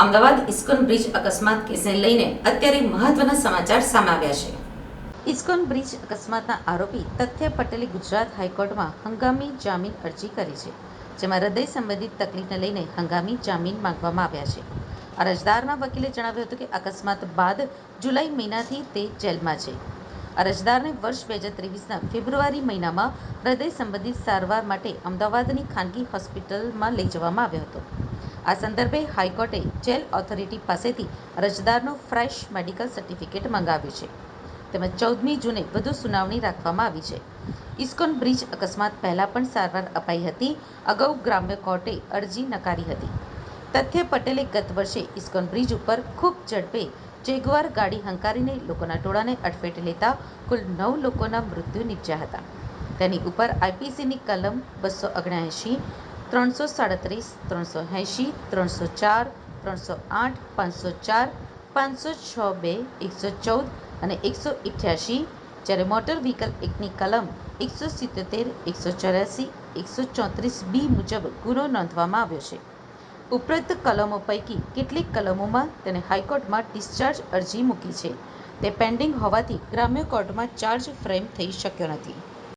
Ahmedabad ISKCON bridge અકસ્માત કેસને લઈને અત્યારે મહત્વના સમાચાર સામે આવ્યા છે. ઇસ્કોન બ્રિજ અકસ્માતના આરોપી તથ્ય પટેલે ગુજરાત હાઈકોર્ટમાં હંગામી જામીન અરજી કરી છે, જેમાં હૃદય સંબંધિત તકલીફને લઈને હંગામી જામીન માંગવામાં આવ્યા છે. અરજદારના વકીલે જણાવ્યું હતું કે અકસ્માત બાદ જુલાઈ મહિનાથી તે જેલમાં છે. અરજદારને વર્ષ બે હજાર ત્રેવીસના ફેબ્રુઆરી મહિનામાં હૃદય સંબંધિત સારવાર માટે અમદાવાદની ખાનગી હોસ્પિટલમાં લઈ જવામાં આવ્યો હતો. આ સંદર્ભે હાઈકોર્ટે જેલ ઓથોરિટી પાસેથી અરજદારનું ફ્રેશ મેડિકલ સર્ટિફિકેટ મંગાવ્યું છે. તેમજ ચૌદમી જૂને વધુ સુનાવણી રાખવામાં આવી છે. ઇસ્કોન બ્રિજ અકસ્માત પહેલા પણ સારવાર અપાઈ હતી. અગાઉ ગ્રામ્ય કોર્ટે અરજી નકારી હતી. તથ્ય પટેલે ગત વર્ષે ઇસ્કોન બ્રિજ ઉપર ખૂબ ઝડપે જેગવાર ગાડી હંકારીને લોકોના ટોળાને અડફેટે લેતા કુલ નવ લોકોના મૃત્યુ નીપજ્યા હતા. તેની ઉપર આઈપીસીની કલમ બસો ઓગણએંશી ત્રણસો સાડત્રીસ, ત્રણસો એંશી, ત્રણસો ચાર, ત્રણસો આઠ, પાંચસો ચાર, પાંચસો છ બે, એકસો ચૌદ અને એકસો અઠ્યાસી જ્યારે મોટર વ્હીકલ એક્ટની કલમ એકસો સિત્તોતેર એકસો ચોર્યાસી, એકસો ચોત્રીસ બી મુજબ ગુનો નોંધવામાં આવ્યો છે. ઉપરોક્ત કલમો પૈકી કેટલીક કલમોમાં તેને હાઈકોર્ટમાં ડિસ્ચાર્જ અરજી મૂકી છે. તે પેન્ડિંગ હોવાથી ગ્રામ્ય કોર્ટમાં ચાર્જ ફ્રેમ થઈ શક્યો નથી.